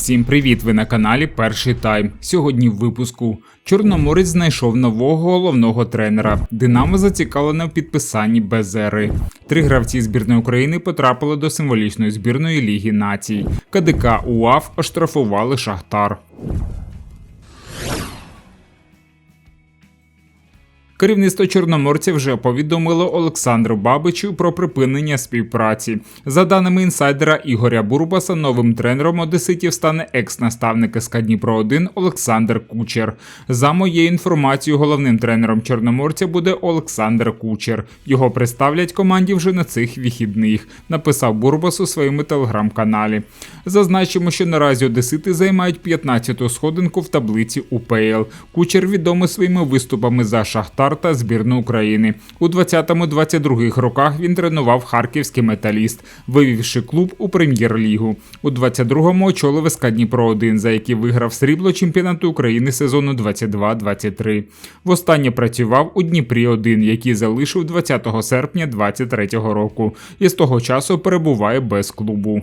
Всім привіт! Ви на каналі Перший Тайм. Сьогодні в випуску Чорноморець знайшов нового головного тренера. Динамо зацікавлене в підписанні Безери. Три гравці збірної України потрапили до символічної збірної Ліги націй. КДК УАФ оштрафували Шахтар. Керівництво Чорноморця вже повідомило Олександру Бабичу про припинення співпраці. За даними інсайдера Ігоря Бурбаса, новим тренером Одеситів стане екс-наставник СК Дніпро 1 Олександр Кучер. За моєю інформацією, головним тренером Чорноморця буде Олександр Кучер. Його представлять команді вже на цих вихідних. Написав Бурбас у своєму телеграм-каналі. Зазначимо, що наразі Одесити займають 15-ту сходинку в таблиці УПЛ. Кучер відомий своїми виступами за Шахтар та збірну України. У 20-22 роках він тренував харківський металіст, вивівши клуб у прем'єр-лігу. У 22-му очолив СК Дніпро 1 за який виграв срібло чемпіонату України сезону 22-23. Востаннє працював у Дніпрі 1 який залишив 20 серпня 23 року, і з того часу перебуває без клубу.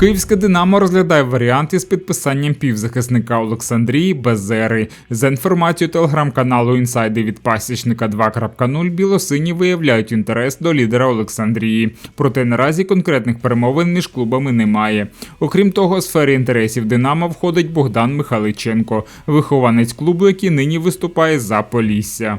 Київське Динамо розглядає варіанти з підписанням півзахисника Олександрії Безери. За інформацією телеграм-каналу Інсайди від пасічника 2.0 білосині виявляють інтерес до лідера Олександрії. Проте наразі конкретних перемовин між клубами немає. Окрім того, у сфері інтересів Динамо входить Богдан Михайличенко, вихованець клубу, який нині виступає за Полісся.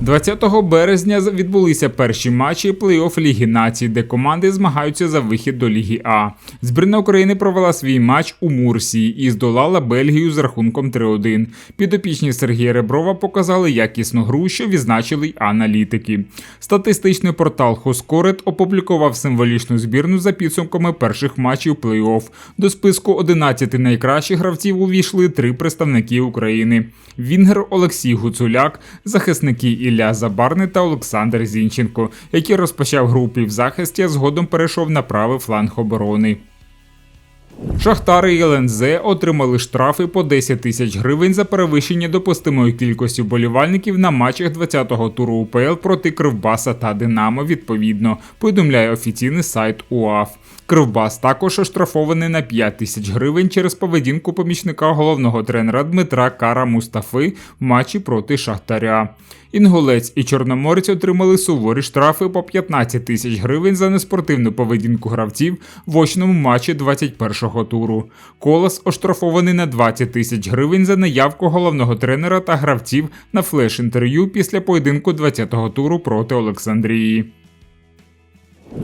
20 березня відбулися перші матчі плей-офф Ліги націй, де команди змагаються за вихід до Ліги А. Збірна України провела свій матч у Мурсії і здолала Бельгію з рахунком 3-1. Підопічні Сергія Реброва показали якісну гру, що відзначили й аналітики. Статистичний портал Хоскорет опублікував символічну збірну за підсумками перших матчів плей-офф. До списку 11 найкращих гравців увійшли три представники України: Вінгер Олексій Гуцуляк, захисники Ілля Забарний та Олександр Зінченко, який розпочав гру в захисті, а згодом перейшов на правий фланг оборони. Шахтари і ЛНЗ отримали штрафи по 10 тисяч гривень за перевищення допустимої кількості болівальників на матчах 20-го туру УПЛ проти Кривбаса та Динамо. Відповідно, повідомляє офіційний сайт УАФ. Кривбас також оштрафований на 5 тисяч гривень через поведінку помічника головного тренера Дмитра Кара Мустафи в матчі проти Шахтаря. Інгулець і Чорноморець отримали суворі штрафи по 15 тисяч гривень за неспортивну поведінку гравців в очному матчі 21-го туру. Колос оштрафований на 20 тисяч гривень за наявку головного тренера та гравців на флеш-інтерв'ю після поєдинку 20-го туру проти Олександрії.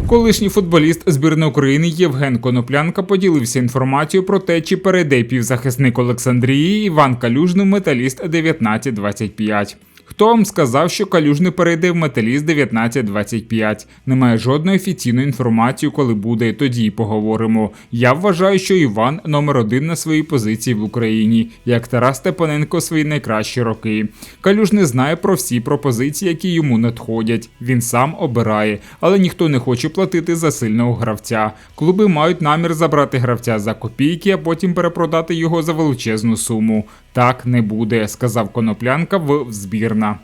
Колишній футболіст збірної України Євген Коноплянка поділився інформацією про те, чи перейде півзахисник Олександрії Іван Калюжний металіст 1925. Хто вам сказав, що калюжний перейде в металіст 1925? Немає жодної офіційної інформації, коли буде, тоді поговоримо. Я вважаю, що Іван номер один на своїй позиції в Україні, як Тарас Степаненко свої найкращі роки. Калюжний знає про всі пропозиції, які йому надходять. Він сам обирає, але ніхто не хоче платити за сильного гравця. Клуби мають намір забрати гравця за копійки, а потім перепродати його за величезну суму. Так не буде, сказав Коноплянка в збірна.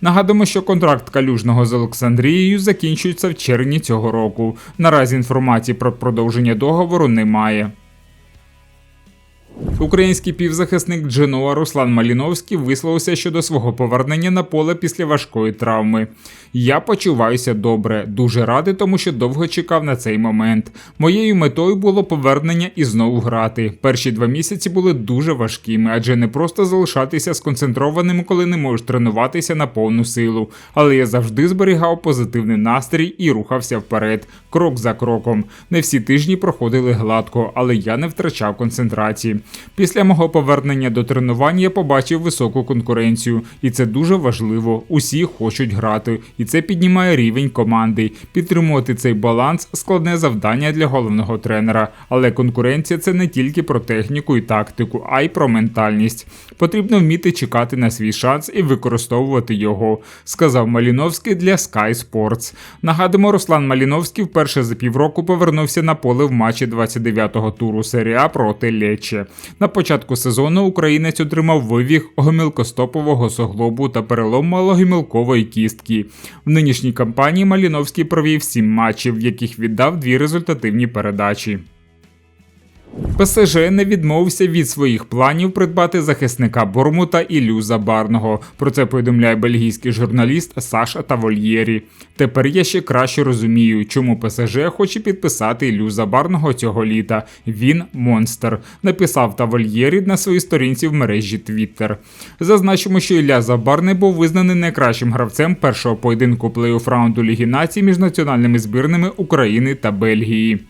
Нагадуємо, що контракт калюжного з Олександрією закінчується в червні цього року. Наразі інформації про продовження договору немає. Український півзахисник Дженуа Руслан Маліновський висловився щодо свого повернення на поле після важкої травми. Я почуваюся добре, дуже радий, тому що довго чекав на цей момент. Моєю метою було повернення і знову грати. Перші два місяці були дуже важкими, адже не просто залишатися сконцентрованим, коли не можеш тренуватися на повну силу. Але я завжди зберігав позитивний настрій і рухався вперед, крок за кроком. Не всі тижні проходили гладко, але я не втрачав концентрації. Після мого повернення до тренувань я побачив високу конкуренцію, і це дуже важливо. Усі хочуть грати, і це піднімає рівень команди. Підтримувати цей баланс складне завдання для головного тренера. Але конкуренція це не тільки про техніку і тактику, а й про ментальність. Потрібно вміти чекати на свій шанс і використовувати його, сказав Маліновський для Sky Sports. Нагадуємо, Руслан Маліновський вперше за півроку повернувся на поле в матчі 29-го туру серії А проти Лече. На початку сезону українець отримав вивіг гомілкостопового суглобу та перелом малогомілкової кістки. В нинішній кампанії Маліновський провів сім матчів, в яких віддав дві результативні передачі. ПСЖ не відмовився від своїх планів придбати захисника Бормута Ілю Забарного. Про це повідомляє бельгійський журналіст Саша Тавольєрі. Тепер я ще краще розумію, чому ПСЖ хоче підписати Ілю Забарного цього літа. Він монстр. Написав Тавольєрі на своїй сторінці в мережі Twitter. Зазначимо, що Ілля Забарний був визнаний найкращим гравцем першого поєдинку плей-офф раунду Ліги націй між національними збірними України та Бельгії.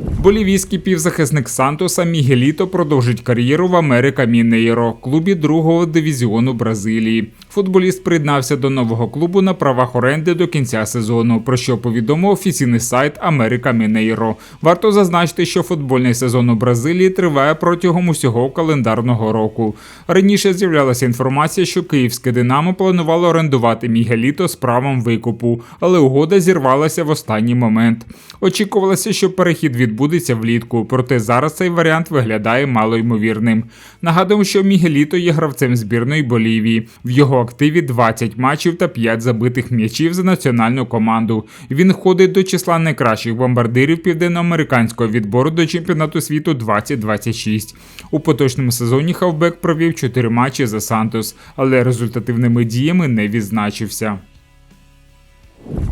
Болівійський півзахисник Сантоса Мігеліто продовжить кар'єру в Америка Мінейро, клубі другого дивізіону Бразилії. Футболіст приєднався до нового клубу на правах оренди до кінця сезону, про що повідомив офіційний сайт Америка Мінейро. Варто зазначити, що футбольний сезон у Бразилії триває протягом усього календарного року. Раніше з'являлася інформація, що київське Динамо планувало орендувати Мігеліто з правом викупу, але угода зірвалася в останній момент. Очікувалося, що перехід відбудеться влітку, проте зараз цей варіант виглядає малоймовірним. Нагадуємо, що Мігеліто є гравцем збірної Болівії. В його активі 20 матчів та 5 забитих м'ячів за національну команду. Він входить до числа найкращих бомбардирів південноамериканського відбору до чемпіонату світу 2026. У поточному сезоні Хавбек провів 4 матчі за Сантос, але результативними діями не відзначився.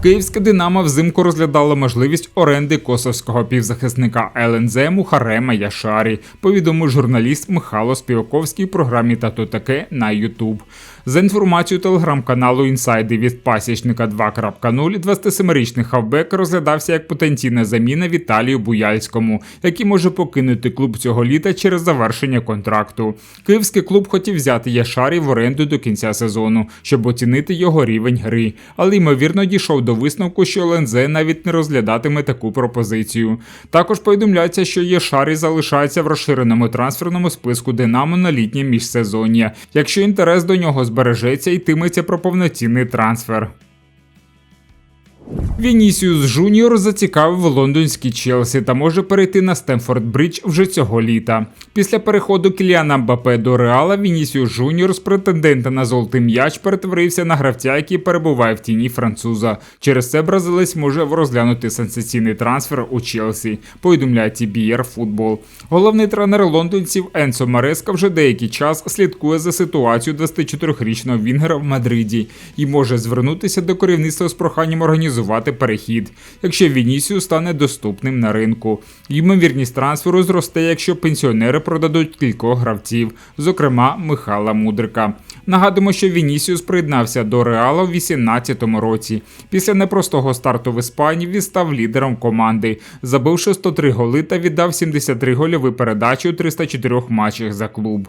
Київське Динамо взимку розглядало можливість оренди косовського півзахисника ЛНЗ Мухарема Яшарі, повідомив журналіст Михайло Співаковський в програмі «Тато таке» на Ютуб. За інформацією телеграм-каналу Інсайди від пасічника 2.0, 27-річний хавбек розглядався як потенційна заміна Віталію Буяльському, який може покинути клуб цього літа через завершення контракту. Київський клуб хотів взяти Яшарі в оренду до кінця сезону, щоб оцінити його рівень гри, але ймовірно дійшов до висновку, що ЛНЗ навіть не розглядатиме таку пропозицію. Також повідомляється, що Єшарі залишається в розширеному трансферному списку Динамо на літнє міжсезоння. Якщо інтерес до нього збережеться, йтиметься про повноцінний трансфер. Вінісіус Жуніор зацікавив лондонський Челсі та може перейти на Стемфорд Бридж вже цього літа. Після переходу Кіліана Мбапе до Реала Вінісіус Жуніор з претендента на золотий м'яч перетворився на гравця, який перебуває в тіні француза. Через це бразилець може розглянути сенсаційний трансфер у Челсі. Повідомляє TBR Футбол. Головний тренер лондонців Енсо Мареска вже деякий час слідкує за ситуацією 24-річного Вінгера в Мадриді і може звернутися до керівництва з проханням організувати перехід, якщо Вінісіус стане доступним на ринку. Ймовірність трансферу зросте, якщо пенсіонери продадуть кількох гравців, зокрема Михайла Мудрика. Нагадуємо, що Вінісіус приєднався до Реала в 2018 році. Після непростого старту в Іспанії він став лідером команди, забивши 103 голи та віддав 73 гольові передачі у 304 матчах за клуб.